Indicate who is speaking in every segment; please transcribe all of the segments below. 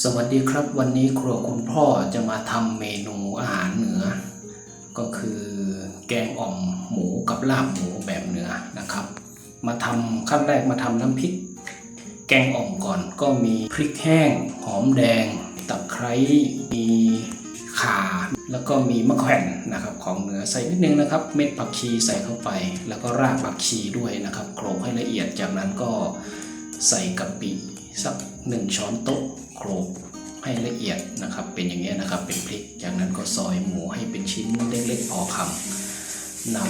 Speaker 1: สวัสดีครับวันนี้ครัวคุณพ่อจะมาทำเมนูอาหารเหนือ ก็คือแกงอ่อมหมูกับลาบหมูแบบเหนือนะครับ มาทำขั้นแรกมาทำน้ำพริก แกงอ่อมก่อนก็มีพริกแห้ง หอมแดงตะไคร้มีข่าแล้วก็มีมะแขวนนะครับของเหนือใส่นิดนึงนะครับ เม็ดผักชีใส่เข้าไป แล้วก็รากผักชีด้วยนะครับโขลกให้ละเอียดจากนั้นก็ใส่กะปิ สักหนึ่งช้อนโต๊ะโขลกให้ละเอียดนะครับ เป็นอย่างนี้ยนะครับ เป็นพริก จากนั้นก็ซอยหมูให้เป็นชิ้นเล็กๆพอคำนำ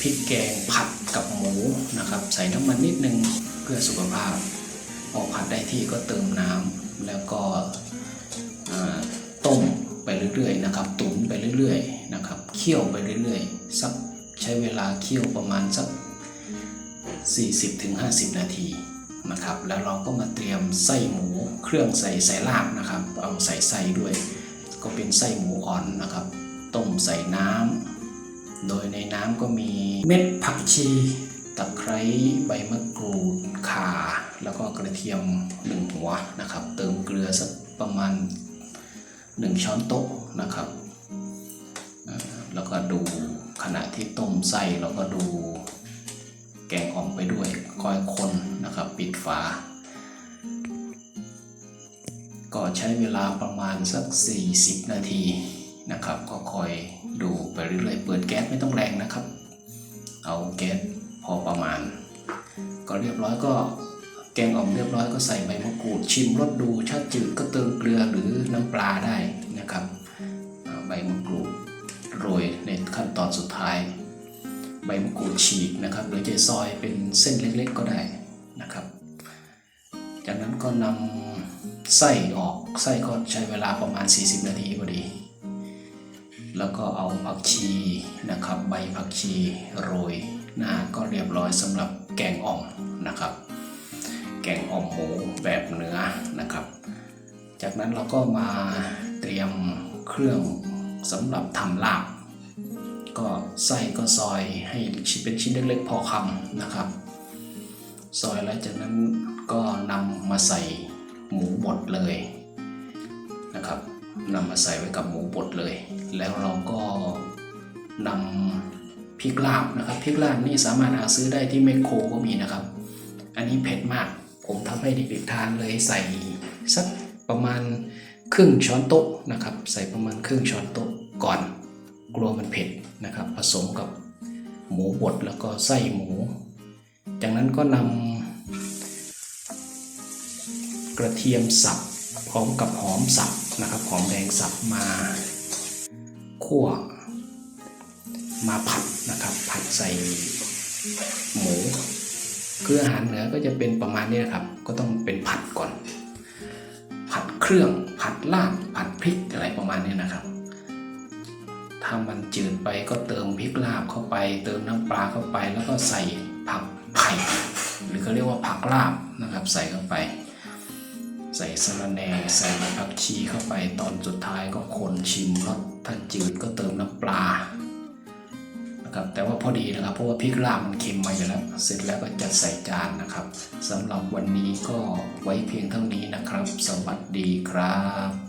Speaker 1: พริกแกงผัดกับหมูนะครับ ใส่น้ำมันนิดนึงเพื่อสุขภาพออกผัดได้ที่ก็เติมน้ำแล้วก็ต้มไปเรื่อยๆนะครับ ตุ๋นไปเรื่อยๆนะครับ เคี่ยวไปเรื่อยๆสักใช้เวลาเคี่ยวประมาณสัก 40-50 นาทีนะครับ แล้วเราก็มาเตรียมไส้หมูเครื่องใส่ใส่ลาบนะครับ เอาใส่ไส้ด้วย ก็เป็นไส้หมูอ่อนนะครับ ต้มใส่น้ำโดยในน้ำก็มีเม็ดผักชีตะไคร้ใบมะกรูดข่า แล้วก็กระเทียมหนึ่งหัวนะครับ เติมเกลือสักประมาณ 1 ช้อนโต๊ะนะครับ แล้วก็ดูขณะที่ต้มไส้เราก็ดู แกงอ่อมไปด้วยคอยคนนะครับ ปิดฝา ก็ใช้เวลาประมาณสัก 40 นาทีนะครับ ก็คอยดูไปเรื่อยๆ เปิดแก๊สไม่ต้องแรงนะครับ เอาแก๊สพอประมาณ ก็เรียบร้อยก็แกงอ่อมเรียบร้อยก็ใส่ใบมะกรูด ชิมรสดูถ้าจืดก็เติมเกลือหรือน้ำปลาได้นะครับใบมะกรูดโรยในขั้นตอนสุดท้าย ใบมะกรูดฉีกนะครับหรือจะซอยเป็นเส้นเล็กๆก็ได้นะครับ จากนั้นก็นำไส้ออกไส้ก็ใช้เวลาประมาณ 40 นาทีพอดี แล้วก็เอาผักชีนะครับใบผักชีโรยหน้าก็เรียบร้อยสำหรับแกงอ่อมนะครับ แกงอ่อมหมูแบบเนื้อนะครับ จากนั้นเราก็มาเตรียมเครื่องสำหรับทำลาบ ก็ไส้ก็ซอยให้ชิ้นเป็นชิ้นเล็กๆ พอคำนะครับ ซอยแล้วจากนั้นก็นำมาใส่หมูบดเลยนะครับนำมาใส่ไว้กับหมูบดเลย แล้วเราก็นำพริกลาบนะครับพริกลาบนี่สามารถหาซื้อได้ที่แมคโครก็มีนะครับ อันนี้เผ็ดมาก ผมทำให้เด็กๆทานเลยใส่สักประมาณครึ่งช้อนโต๊ะนะครับ ใส่ประมาณครึ่งช้อนโต๊ะก่อน กลัวมันเผ็ดนะครับ ผสมกับหมูบดแล้วก็ไส้หมู จากนั้นก็นำกระเทียมสับพร้อมกับหอมสับนะครับหอมแดงสับมาคั่วมาผัดนะครับ ผัดใส่หมูคืออาหารเหนือก็จะเป็นประมาณนี้นะครับ ก็ต้องเป็นผัดก่อน ผัดเครื่องผัดลาบผัดพริกอะไรประมาณนี้นะครับ ถ้ามันจืดไปก็เติมพริกลาบเข้าไป เติมน้ำปลาเข้าไป แล้วก็ใส่ผักไผ่หรือเขาเรียกว่าผักลาบนะครับ ใส่เข้าไป ใส่สะระแหน่ใส่ผักชีเข้าไป ตอนสุดท้ายก็คนชิมรสถ้าจืดก็เติมน้ำปลานะครับแต่ว่าพอดีนะครับ เพราะว่าพริกลาบมันเค็มมาอยู่แล้ว เสร็จแล้วก็จัดใส่จานนะครับสำหรับวันนี้ก็ไว้เพียงเท่านี้นะครับ สวัสดีครับ